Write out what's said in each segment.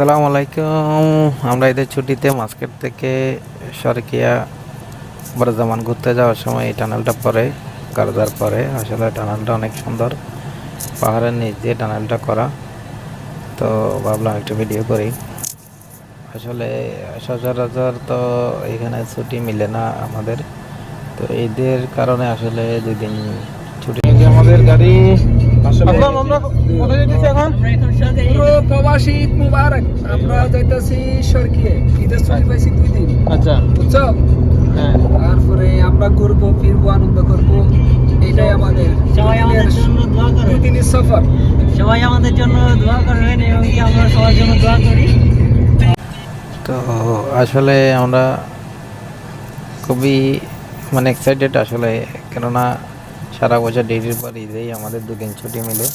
আসসালামু আলাইকুম। আমরা এদের ছুটিতে মাস্কেট থেকে সরকিয়া বর্ধমান ঘুরতে যাওয়ার সময় এই টানেলটা পরে গারদার পরে। আসলে টানেলটা অনেক সুন্দর। পাহাড়ের নিচ দিয়ে টানেলটা করা। তো ভাবলাম একটু ভিডিও করি। আসলে সচরাচর তো এখানে ছুটি মিলে না আমাদের। তো ঈদের কারণে আসলে দুদিন ছুটি আমাদের গাড়ি পুরো প্রবাসী মুবারক। আমরা যাইতাছি সরকিয়ে ঈদের ছুটি পাইছি দুই দিন। আচ্ছা। বুঝছ? হ্যাঁ। তারপরে আমরা ঘুরবো ফিরবো আনন্দ করব। এটাই আমাদের সবাই আমাদের জন্য দোয়া দুই করবেন দিনের সফর। সবাই আমাদের জন্য দোয়া করবেন এবং কি আমরা সবার জন্য দোয়া করি। তো আসলে আমরা খুবই মানে এক্সাইটেড আসলে। কেননা সারা বছর ডিউটির পর ঈদেই আমাদের দুদিন ছুটি মিলে।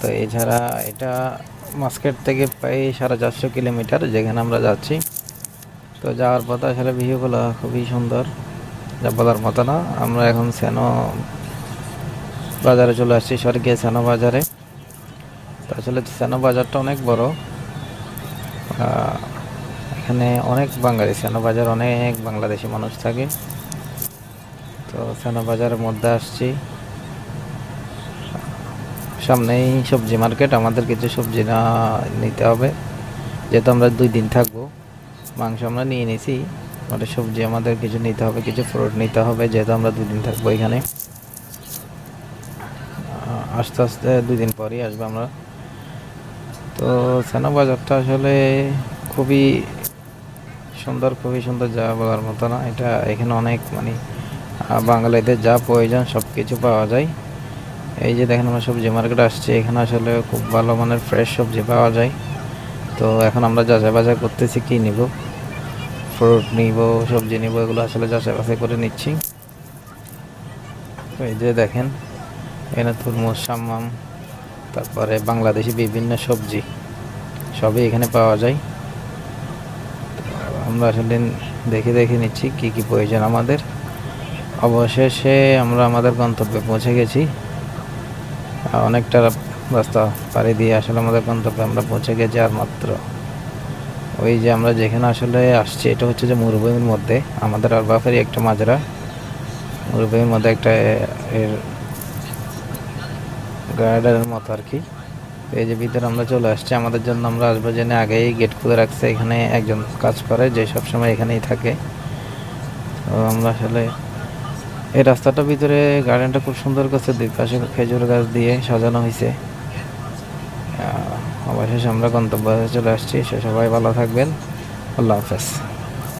তো এছাড়া এটা মাস্কেট থেকে প্রায় সাড়ে চারশো কিলোমিটার যেখানে আমরা যাচ্ছি। তো যাওয়ার পথে আসলে ভিউগুলো খুবই সুন্দর, যা বলার মতো না। আমরা এখন সেনো বাজারে চলে আসছি, স্বর্গীয় সেনো বাজারে। তো আসলে সেনো বাজারটা অনেক বড়। এখানে অনেক বাঙালি সেনা বাজার অনেক বাংলাদেশি মানুষ থাকে। তো বাজারের মধ্যে আসছি। সামনেই সবজি মার্কেট, আমাদের কিছু সবজি না নিতে হবে। যেহেতু আমরা দুই দিন থাকব, মাংস আমরা নিয়ে নিছি মানে সবজি আমাদের কিছু নিতে হবে, কিছু ফ্রুট নিতে হবে, যেহেতু আমরা দুই দিন থাকব এখানে। আস্তে আস্তে দুই দিন পরই আসব আমরা। তো সেনা বাজারটা আসলে খুবই সুন্দর খুবই সুন্দর যা বলার মতো না। এটা এখানে অনেক মানে বাঙালিদের যা প্রয়োজন সব কিছু পাওয়া যায়। এই যে দেখেন আমরা সবজি মার্কেটে আসছি, এখানে আসলে খুব ভালো মানের ফ্রেশ সবজি পাওয়া যায়। তো এখন আমরা যাচাই বাছাই করতেছি কী নিব ফ্রুট নিব, সবজি নিব, এগুলো আসলে যাচাই বাছাই করে নিচ্ছি। তো এই যে দেখেন এখানে তরমুজ, সাম্মাম, তারপরে বাংলাদেশি বিভিন্ন সবজি, সবই এখানে পাওয়া যায়। আমরা আসলে দেখে দেখে নিচ্ছি কি কি প্রয়োজন আমাদের। অবশেষে আমরা আমাদের গন্তব্যে পৌঁছে গেছি। অনেকটা রাস্তা পাড়ি দিয়ে আসলে আমাদের গন্তব্যে আমরা পৌঁছে গেছি আর মাত্র। ওই যে আমরা যেখানে আসলে আসছি, এটা হচ্ছে যে মরুভূমির মধ্যে। আমাদের আর বাফেরই একটা মাজরা। মরুভূমির মধ্যে একটা এর গার্ডেনের মতো আর কি। এই যে ভিতরে আমরা চলে আসছি, আমাদের জন্য আমরা আসব জেনে আগেই গেট খুলে রাখছে। এখানে একজন কাজ করে যে সব সময় এখানেই থাকে। তো আমরা আসলে এই রাস্তাটার ভিতরে গার্ডেনটা খুব সুন্দর করছে, দুই পাশে খেজুর গাছ দিয়ে সাজানো হয়েছে। অবশেষে আমরা গন্তব্যে চলে আসছি, সে সবাই ভালো থাকবেন। আল্লাহ হাফেজ।